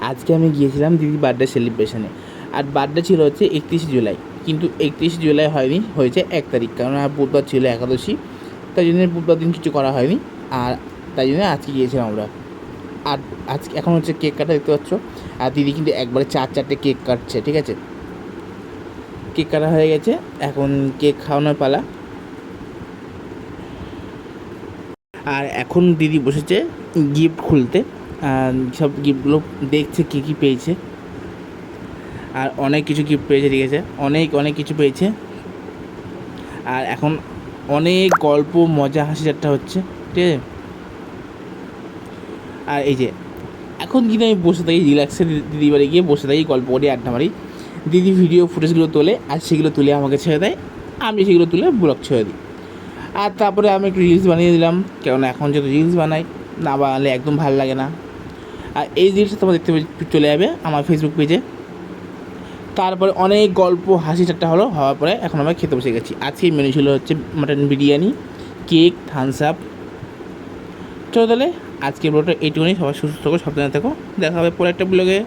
আজকে আমি গিয়েছিলাম দিদির বার্থডে সেলিব্রেশনে আর বার্থডে ছিল হচ্ছে একত্রিশে জুলাই। কিন্তু একত্রিশে জুলাই হয়নি, হয়েছে এক তারিখ। কারণ বুধবার ছিল একাদশী, তাই জন্য বুধবার দিন কিছু করা হয়নি। আর তাই জন্য আজকে গিয়েছিলাম আমরা। আর আজকে এখন হচ্ছে কেক কাটা দেখতে পাচ্ছ। আর দিদি কিন্তু একবারে চার চারটে কেক কাটছে, ঠিক আছে? কেক কাটা হয়ে গেছে। এখন কেক খাওয়ানোর পালা। আর এখন দিদি বসেছে গিফট খুলতে। সব গিফটগুলো দেখছে কী কী পেয়েছে। আর অনেক কিছু গিফট পেয়েছে, ঠিক আছে? অনেক অনেক কিছু পেয়েছে। আর এখন অনেক গল্প, মজা, হাসি ঠাট্টা হচ্ছে, ঠিক আছে? আর এই যে, এখন কিন্তু আমি বসে থাকি রিল্যাক্সে দিদি বাড়ি গিয়ে বসে থাকি, গল্প করি, আড্ডা মারি। দিদি ভিডিও ফুটেজগুলো তোলে, আর সেগুলো তুলে আমাকে ছেড়ে দেয়, আমি সেগুলো তুলে ব্লগ ছেড়ে দিই। আর তারপরে আমি একটু রিলস বানিয়ে দিলাম, কেননা এখন যেহেতু রিলস বানাই, না বানালে একদম ভালো লাগে না। আর এই জিনিসটা তোমরা দেখতে চলে যাবে আমার ফেসবুক পেজে তারপরে অনেক গল্প, হাসি ঠাট্টা হলো, হওয়ার পরে এখন আমরা খেতে বসে গেছি। আজকে মেনু ছিল হচ্ছে mutton biryani cake Thums Up চলো তাহলে আজকে ব্লগটা এইটুকুনি। সবাই সুস্থ থাকো, সাবধানে থাকো। দেখা হবে পরে একটা ব্লগে